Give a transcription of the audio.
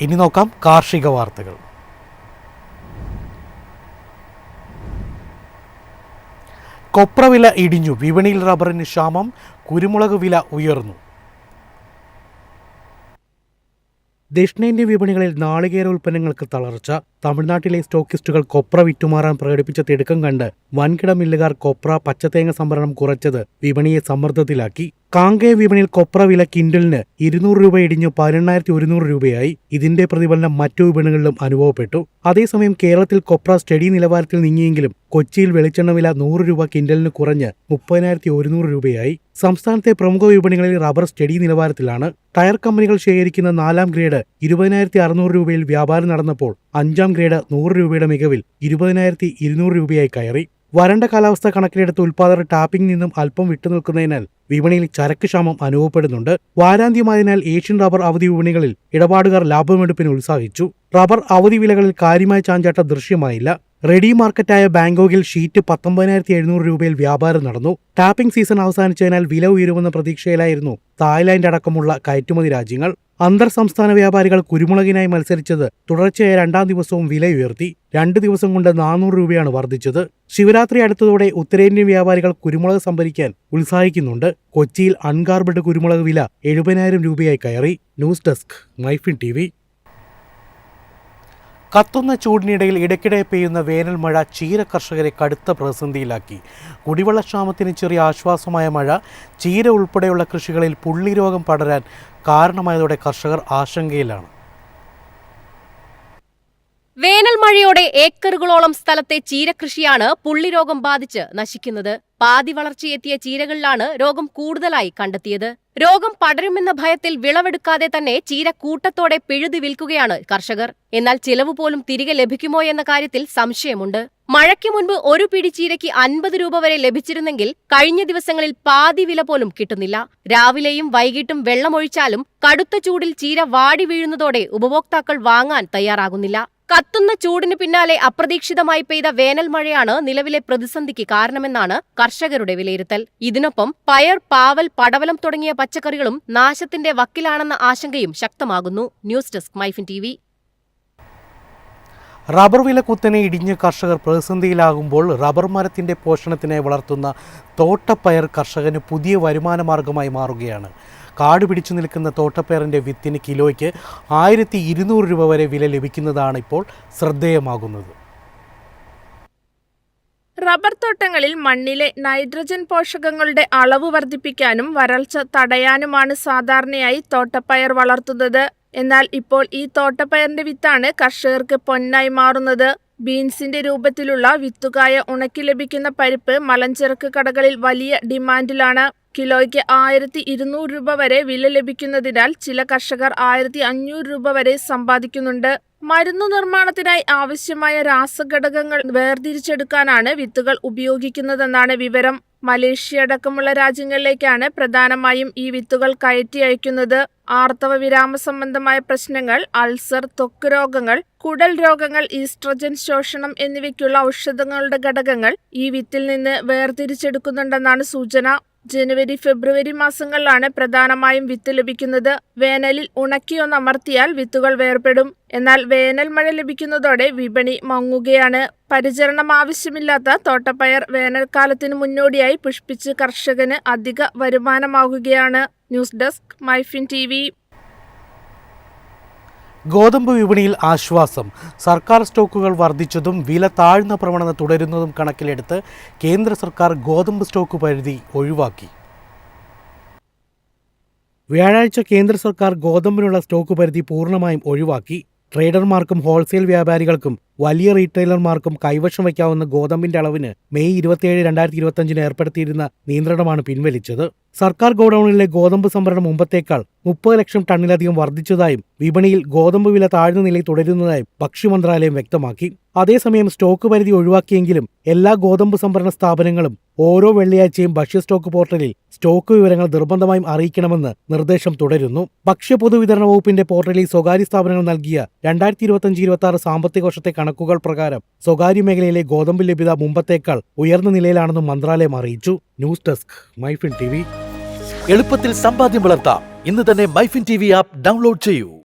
ഇനി നോക്കാം കാർഷിക വാർത്തകൾ. കൊപ്ര വില ഇടിഞ്ഞു. വിപണിയിൽ റബ്ബറിന് ക്ഷാമം. കുരുമുളക് വില ഉയർന്നു. ദക്ഷിണേന്ത്യൻ വിപണികളിൽ നാളികേര ഉൽപ്പന്നങ്ങൾക്ക് തളർച്ച. തമിഴ്നാട്ടിലെ സ്റ്റോക്കിസ്റ്റുകൾ കൊപ്ര വിറ്റുമാറാൻ പ്രകടിപ്പിച്ച തിടുക്കം കണ്ട് വൻകിട മില്ലുകാർ കൊപ്ര പച്ചതേങ്ങ സംഭരണം കുറച്ചത് വിപണിയെ സമ്മർദ്ദത്തിലാക്കി. കാങ്കേയ വിപണിയിൽ കൊപ്ര വില കിൻഡലിന് ഇരുന്നൂറ് രൂപ ഇടിഞ്ഞു പതിനെണ്ണായിരത്തി ഒരുന്നൂറ് രൂപയായി. ഇതിന്റെ പ്രതിഫലനം മറ്റു വിപണികളിലും അനുഭവപ്പെട്ടു. അതേസമയം കേരളത്തിൽ കൊപ്ര സ്റ്റഡി നിലവാരത്തിൽ നീങ്ങിയെങ്കിലും കൊച്ചിയിൽ വെളിച്ചെണ്ണ വില നൂറ് രൂപ കിൻഡലിന് കുറഞ്ഞ് മുപ്പതിനായിരത്തി ഒരുന്നൂറ് രൂപയായി. സംസ്ഥാനത്തെ പ്രമുഖ വിപണികളിൽ റബ്ബർ സ്റ്റഡി നിലവാരത്തിലാണ്. ടയർ കമ്പനികൾ ശേഖരിക്കുന്ന നാലാം ഗ്രേഡ് ഇരുപതിനായിരത്തി അറുന്നൂറ് രൂപയിൽ വ്യാപാരം നടന്നപ്പോൾ അഞ്ചാം ഗ്രേഡ് നൂറ് രൂപയുടെ മികവിൽ ഇരുപതിനായിരത്തി ഇരുന്നൂറ് രൂപയായി കയറി. വരണ്ട കാലാവസ്ഥ കണക്കിലെടുത്ത് ഉൽപാദകർ ടാപ്പിംഗ് നിന്നും അല്പം വിട്ടുനിൽക്കുന്നതിനാൽ വിപണിയിൽ ചരക്ക് ക്ഷാമം അനുഭവപ്പെടുന്നുണ്ട്. വാരാന്ത്യമായതിനാൽ ഏഷ്യൻ റബ്ബർ അവധി വിപണികളിൽ ഇടപാടുകാർ ലാഭമെടുപ്പിന് ഉത്സാഹിച്ചു. റബ്ബർ അവധി വിലകളിൽ കാര്യമായ ചാഞ്ചാട്ടം ദൃശ്യമായില്ല. റെഡി മാർക്കറ്റായ ബാങ്കോക്കിൽ ഷീറ്റ് പത്തൊമ്പതിനായിരത്തി എഴുന്നൂറ് രൂപയിൽ വ്യാപാരം നടന്നു. ടാപ്പിംഗ് സീസൺ അവസാനിച്ചതിനാൽ വില ഉയരുമെന്ന പ്രതീക്ഷയിലായിരുന്നു തായ്ലാന്റ് അടക്കമുള്ള കയറ്റുമതി രാജ്യങ്ങൾ. അന്തർ സംസ്ഥാന വ്യാപാരികൾ കുരുമുളകിനായി മത്സരിച്ചത് തുടർച്ചയായ രണ്ടാം ദിവസവും വില ഉയർത്തി. രണ്ട് ദിവസം കൊണ്ട് നാനൂറ് രൂപയാണ് വർദ്ധിച്ചത്. ശിവരാത്രി അടുത്തതോടെ ഉത്തരേന്ത്യൻ വ്യാപാരികൾ കുരുമുളക് സംഭരിക്കാൻ ഉത്സാഹിക്കുന്നുണ്ട്. കൊച്ചിയിൽ അൺഗാർബഡ് കുരുമുളക് വില എഴുപതിനായിരം രൂപയായി കയറി. ന്യൂസ് ഡെസ്ക് മൈഫിൻ ടി കത്തുന്ന ചൂടിനിടയിൽ ഇടയ്ക്കിടെ പെയ്യുന്ന വേനൽ മഴ ചീര കർഷകരെ കടുത്ത പ്രതിസന്ധിയിലാക്കി. കുടിവെള്ളക്ഷാമത്തിന് ചെറിയ ആശ്വാസമായ മഴ ചീര ഉൾപ്പെടെയുള്ള കൃഷികളിൽ പുള്ളിരോഗം പടരാൻ കാരണമായതോടെ കർഷകർ ആശങ്കയിലാണ്. വേനൽ മഴയോടെ ഏക്കറുകളോളം സ്ഥലത്തെ ചീരകൃഷിയാണ് പുള്ളിരോഗം ബാധിച്ച് നശിക്കുന്നത്. പാതി വളർച്ചയെത്തിയ ചീരകളിലാണ് രോഗം കൂടുതലായി കണ്ടെത്തിയത്. രോഗം പടരുമെന്ന ഭയത്തിൽ വിളവെടുക്കാതെ തന്നെ ചീര കൂട്ടത്തോടെ പിഴുതി വിൽക്കുകയാണ് കർഷകർ. എന്നാൽ ചിലവ് പോലും തിരികെ ലഭിക്കുമോ എന്ന കാര്യത്തിൽ സംശയമുണ്ട്. മഴയ്ക്ക് മുൻപ് ഒരു പിടി ചീരയ്ക്ക് അൻപത് രൂപ വരെ ലഭിച്ചിരുന്നെങ്കിൽ കഴിഞ്ഞ ദിവസങ്ങളിൽ പാതി വില പോലും കിട്ടുന്നില്ല. രാവിലെയും വൈകിട്ടും വെള്ളമൊഴിച്ചാലും കടുത്ത ചൂടിൽ ചീര വാടി വീഴുന്നതോടെ ഉപഭോക്താക്കൾ വാങ്ങാൻ തയ്യാറാകുന്നില്ല. കത്തുന്ന ചൂടിന് പിന്നാലെ അപ്രതീക്ഷിതമായി പെയ്ത വേനൽ മഴയാണ് നിലവിലെ പ്രതിസന്ധിക്ക് കാരണമെന്നാണ് കർഷകരുടെ വിലയിരുത്തൽ. ഇതിനൊപ്പം പയർ പാവൽ പടവലം തുടങ്ങിയ പച്ചക്കറികളും നാശത്തിന്റെ വക്കിലാണെന്ന ആശങ്കയും ശക്തമാകുന്നു. News desk MyFin T rubber വില കുത്തനെ ഇടിഞ്ഞ് കർഷകർ പ്രതിസന്ധിയിലാകുമ്പോൾ റബ്ബർ മരത്തിന്റെ പോഷണത്തിനായി വളർത്തുന്ന തോട്ടപ്പയർ കർഷകന് പുതിയ വരുമാന മാർഗമായി മാറുകയാണ്. കാട് പിടിച്ചു നിൽക്കുന്ന തോട്ടപ്പയറിന്റെ വിത്തിന് കിലോയ്ക്ക് ആയിരത്തി ഇരുന്നൂറ് രൂപ വരെ വില ലഭിക്കുന്നതാണ് ഇപ്പോൾ ശ്രദ്ധേയമാകുന്നത്. റബ്ബർ തോട്ടങ്ങളിൽ മണ്ണിലെ നൈട്രജൻ പോഷകങ്ങളുടെ അളവ് വർദ്ധിപ്പിക്കാനും വരൾച്ച തടയാനുമാണ് സാധാരണയായി തോട്ടപ്പയർ വളർത്തുന്നത്. എന്നാൽ ഇപ്പോൾ ഈ തോട്ടപ്പയറിന്റെ വിത്താണ് കർഷകർക്ക് പൊന്നായി മാറുന്നത്. ബീൻസിന്റെ രൂപത്തിലുള്ള വിത്തുകായ ഉണക്കി ലഭിക്കുന്ന പരിപ്പ് മലഞ്ചരക്ക് കടകളിൽ വലിയ ഡിമാൻഡിലാണ്. കിലോയ്ക്ക് ആയിരത്തി ഇരുന്നൂറ് രൂപ വരെ വില ലഭിക്കുന്നതിനാൽ ചില കർഷകർ ആയിരത്തി അഞ്ഞൂറ് രൂപ വരെ സമ്പാദിക്കുന്നുണ്ട്. മരുന്നു നിർമ്മാണത്തിനായി ആവശ്യമായ രാസഘടകങ്ങൾ വേർതിരിച്ചെടുക്കാനാണ് വിത്തുകൾ ഉപയോഗിക്കുന്നതെന്നാണ് വിവരം. മലേഷ്യ അടക്കമുള്ള രാജ്യങ്ങളിലേക്കാണ് പ്രധാനമായും ഈ വിത്തുകൾ കയറ്റി അയക്കുന്നത്. ആർത്തവ വിരാമ സംബന്ധമായ പ്രശ്നങ്ങൾ അൾസർ ത്വക്ക് രോഗങ്ങൾ കുടൽ രോഗങ്ങൾ ഈസ്ട്രജൻ ശോഷണം എന്നിവയ്ക്കുള്ള ഔഷധങ്ങളുടെ ഘടകങ്ങൾ ഈ വിത്തിൽ നിന്ന് വേർതിരിച്ചെടുക്കുന്നുണ്ടെന്നാണ് സൂചന. ജനുവരി ഫെബ്രുവരി മാസങ്ങളിലാണ് പ്രധാനമായും വിത്ത് ലഭിക്കുന്നത്. വേനലിൽ ഉണക്കിയൊന്നമർത്തിയാൽ വിത്തുകൾ വേർപെടും. എന്നാൽ വേനൽ മഴ ലഭിക്കുന്നതോടെ വിപണി മങ്ങുകയാണ്. പരിചരണം ആവശ്യമില്ലാത്ത തോട്ടപ്പയർ വേനൽക്കാലത്തിന് മുന്നോടിയായി പുഷ്പിച്ച് കർഷകന് അധിക വരുമാനമാകുകയാണ്. ന്യൂസ് ഡെസ്ക് മൈഫിൻ ടി ഗോതമ്പ് വിപണിയിൽ ആശ്വാസം. സർക്കാർ സ്റ്റോക്കുകൾ വർദ്ധിച്ചതും വില താഴ്ന്ന പ്രവണത തുടരുന്നതും കണക്കിലെടുത്ത് കേന്ദ്ര സർക്കാർ ഗോതമ്പ് സ്റ്റോക്ക് പരിധി ഒഴിവാക്കി. വ്യാഴാഴ്ച കേന്ദ്ര സർക്കാർ ഗോതമ്പിനുള്ള സ്റ്റോക്ക് പരിധി പൂർണമായും ഒഴിവാക്കി. ട്രേഡർമാർക്കും ഹോൾസെയിൽ വ്യാപാരികൾക്കും വലിയ റീറ്റെയിലർമാർക്കും കൈവശം വയ്ക്കാവുന്ന ഗോതമ്പിന്റെ അളവിന് മെയ് ഇരുപത്തിയേഴ് രണ്ടായിരത്തി ഇരുപത്തിയഞ്ചിന് ഏർപ്പെടുത്തിയിരുന്ന നിയന്ത്രണമാണ് പിൻവലിച്ചത്. സർക്കാർ ഗോഡൌണിലെ ഗോതമ്പ് സംഭരണം മുമ്പത്തേക്കാൾ മുപ്പത് ലക്ഷം ടണ്ണിലധികം വർദ്ധിച്ചതായും വിപണിയിൽ ഗോതമ്പ് വില താഴ്ന്ന നിലയിൽ തുടരുന്നതായും ഭക്ഷ്യമന്ത്രാലയം വ്യക്തമാക്കി. അതേസമയം സ്റ്റോക്ക് പരിധി ഒഴിവാക്കിയെങ്കിലും എല്ലാ ഗോതമ്പ് സംഭരണ സ്ഥാപനങ്ങളും ഓരോ വെള്ളിയാഴ്ചയും ഭക്ഷ്യ സ്റ്റോക്ക് പോർട്ടലിൽ സ്റ്റോക്ക് വിവരങ്ങൾ നിർബന്ധമായും അറിയിക്കണമെന്ന് നിർദ്ദേശം തുടരുന്നു. ഭക്ഷ്യ പൊതുവിതരണ വകുപ്പിന്റെ പോർട്ടലിൽ സ്വകാര്യ സ്ഥാപനങ്ങൾ നൽകിയ രണ്ടായിരത്തി ഇരുപത്തഞ്ച് ഇരുപത്തി ആറ് സാമ്പത്തിക വർഷത്തെ കണക്കുകൾ പ്രകാരം സ്വകാര്യ മേഖലയിലെ ഗോതമ്പ് ലഭ്യത മുമ്പത്തേക്കാൾ ഉയർന്ന നിലയിലാണെന്നും മന്ത്രാലയം അറിയിച്ചു. ന്യൂസ് ഡെസ്ക് മൈഫിൻ ടി എളുപ്പത്തിൽ സമ്പാദ്യം വളർത്താം. ഇന്ന് തന്നെ മൈഫിൻ ടി ആപ്പ് ഡൗൺലോഡ് ചെയ്യൂ.